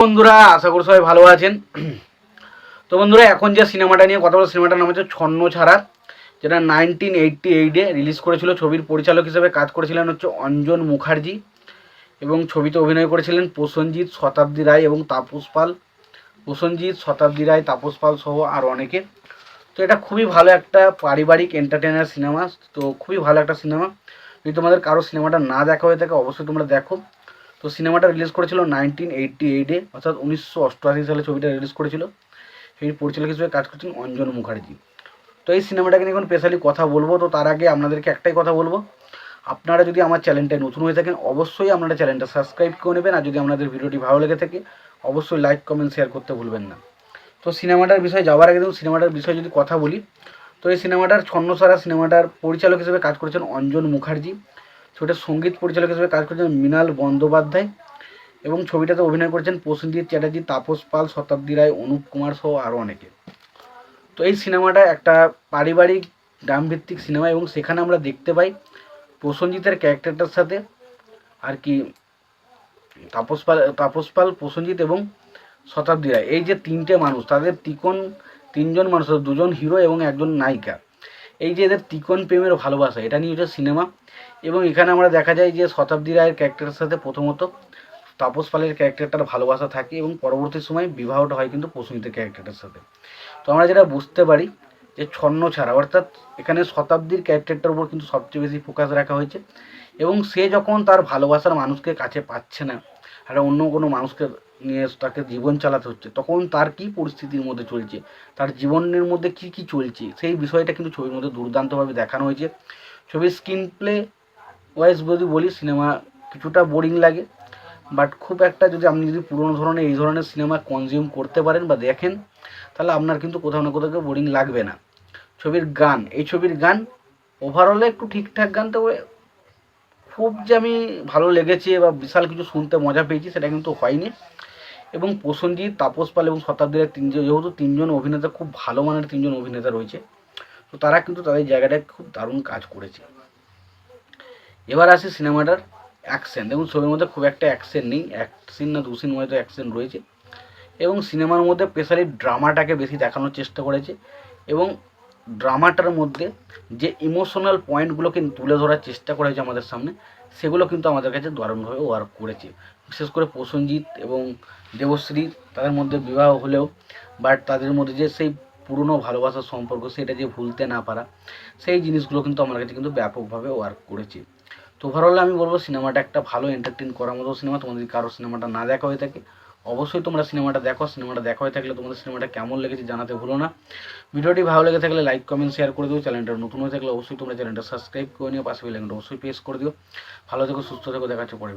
বন্ধুরা, আশা করি সবাই ভালো আছেন। তো বন্ধুরা, এখন যে সিনেমাটা নিয়ে কথা বলো সিনেমাটার নাম হচ্ছে ছন্ন ছাড়া, যেটা নাইনটিন এইটটি এইটে রিলিজ করেছিল। ছবির পরিচালক হিসেবে কাজ করেছিলেন হচ্ছে অঞ্জন মুখার্জি এবং ছবিতে অভিনয় করেছিলেন প্রসেনজিৎ শতাব্দী রায় এবং তাপস পাল। প্রসেনজিৎ শতাব্দী রায়, তাপস পাল সহ আরও অনেকে। তো এটা খুবই ভালো একটা পারিবারিক এন্টারটেনার সিনেমা তো খুবই ভালো একটা সিনেমা যদি তোমাদের কারও সিনেমাটা না দেখা হয়ে থাকে, অবশ্যই তোমরা দেখো। তো সিনেমাটা রিলিজ করেছিল নাইনটিন এইটটি এইটে অর্থাৎ উনিশশো অষ্টআশি সালে ছবিটা রিলিজ করেছিল। সেই পরিচালক হিসেবে কাজ করছেন অঞ্জন মুখার্জি। তো এই সিনেমাটাকে নিয়ে এখন স্পেশালি কথা বলব। তো তার আগে আপনাদেরকে একটাই কথা বলব। আপনারা যদি আমার চ্যানেলটায় নতুন হয়ে থাকেন, অবশ্যই আপনারা চ্যানেলটা সাবস্ক্রাইব করে নেবেন। আর যদি আপনাদের ভিডিওটি ভালো লেগে থাকে, অবশ্যই লাইক কমেন্ট শেয়ার করতে ভুলবেন না। তো সিনেমাটার বিষয়ে যাওয়ার আগে দেখুন, সিনেমাটার বিষয়ে যদি কথা বলি, তো এই সিনেমাটার ছন্নসারা সিনেমাটার পরিচালক হিসেবে কাজ করেছেন অঞ্জন মুখার্জি। ছবিটার সংগীত পরিচালক হিসেবে কাজ করেছেন মৃণাল বন্দ্যোপাধ্যায় এবং ছবিটাতে অভিনয় করেছেন প্রসেনজিৎ চ্যাটার্জি, তাপস পাল, শতাব্দী রায়, অনুপ কুমার সহ আরও অনেকে। তো এই সিনেমাটা একটা পারিবারিক, গ্রামভিত্তিক সিনেমা এবং সেখানে আমরা দেখতে পাই প্রসেনজিতের ক্যারেক্টারটার সাথে আর কি তাপস পাল তাপস পাল, প্রসেনজিৎ এবং শতাব্দী রায়। এই যে তিনটে মানুষ, তাদের তিকোন তিনজন মানুষ, দুজন হিরো এবং একজন নায়িকা। এই যে এদের তিকন প্রেমের ভালোবাসা, এটা নিয়ে হচ্ছে সিনেমা। এবং এখানে আমরা দেখা যায় যে শতাব্দী রায়ের ক্যারেক্টারের সাথে প্রথমত তাপস পালের ক্যারেক্টারটার ভালোবাসা থাকে এবং পরবর্তী সময় বিবাহটা হয় কিন্তু প্রসূনিতের ক্যারেক্টারের সাথে। তো আমরা যেটা বুঝতে পারি যে ছন্ন ছাড়া, অর্থাৎ এখানে শতাব্দীর ক্যারেক্টারটার উপর কিন্তু সবচেয়ে বেশি ফোকাস রাখা হয়েছে। এবং সে যখন তার ভালোবাসার মানুষকে কাছে পাচ্ছে না একটা অন্য কোনো মানুষকে নিয়ে তাকে জীবন চালাতে হচ্ছে, তখন তার কি পরিস্থিতির মধ্যে চলছে? তার জীবনের মধ্যে কি কি চলছে? সেই বিষয়টা কিন্তু ছবির মধ্যে দুর্দান্তভাবে দেখানো হয়েছে। ছবির স্ক্রিন প্লে ওয়াইজ যদি বলি সিনেমা কিছুটা বোরিং লাগে বাট খুব একটা যদি আপনি যদি পুরোনো ধরনের, এই ধরনের সিনেমা কনজিউম করতে পারেন বা দেখেন, তাহলে আপনার কিন্তু কোথাও না কোথাও বোরিং লাগবে না। ছবির গান, এই ছবির গান ওভারঅলে একটু ঠিকঠাক গান, তবে খুব যে আমি ভালো লেগেছে বা বিশাল কিছু শুনতে মজা পেয়েছি, সেটা কিন্তু হয়নি। এবং প্রসেনজিৎ, তাপস পাল এবং শতাব্দীর তিনজন, যেহেতু তিনজন অভিনেতা, খুব ভালো মানের তিনজন অভিনেতা রয়েছে। তো তারা কিন্তু তাদের জায়গাটায় খুব দারুণ কাজ করেছে। এবার আসি সিনেমাটার অ্যাকশন। দেখুন, ছবির মধ্যে খুব একটা অ্যাকশন নেই। এক সিন না, দু সিন হয়তো অ্যাকশন রয়েছে। এবং সিনেমার মধ্যে স্পেশালি ড্রামাটাকে বেশি দেখানোর চেষ্টা করেছে। এবং ড্রামাটার মধ্যে যে ইমোশনাল পয়েন্টগুলো কিন্তু তুলে ধরার চেষ্টা করা হয়েছে আমাদের সামনে, সেগুলো কিন্তু আমাদের কাছে দারুণভাবে ওয়ার্ক করেছে। বিশেষ করে প্রসেনজিৎ এবং দেবশ্রী তাদের মধ্যে বিবাহ হলেও বাট তাদের মধ্যে যে সেই পুরনো ভালোবাসার সম্পর্ক, সেটা যে ভুলতে না পারা, সেই জিনিসগুলো কিন্তু আমার কাছে কিন্তু ব্যাপকভাবে ওয়ার্ক করেছে। তো ওভারঅল আমি বলব সিনেমাটা একটা ভালো এন্টারটেন করার মতো সিনেমা তোমাদের কারও সিনেমাটা না দেখা হয়ে থাকে অবশ্যই তোমরা সিনেমাটা দেখো, সিনেমাটা দেখা হয়ে থাকলে তোমাদের সিনেমাটা কেমন লেগেছে জানাতে ভুলো না। ভিডিওটি ভালো লেগে থাকলে লাইক কমেন্ট শেয়ার করে দিও। চ্যানেলটা নতুন হয়ে থাকলে অবশ্যই তোমরা চ্যানেলটা সাবস্ক্রাইব করে নিও। পাশে অবশ্যই প্রেস করে দিও। ভালো থেকো, সুস্থ থেকো দেখাচ্ছে পরে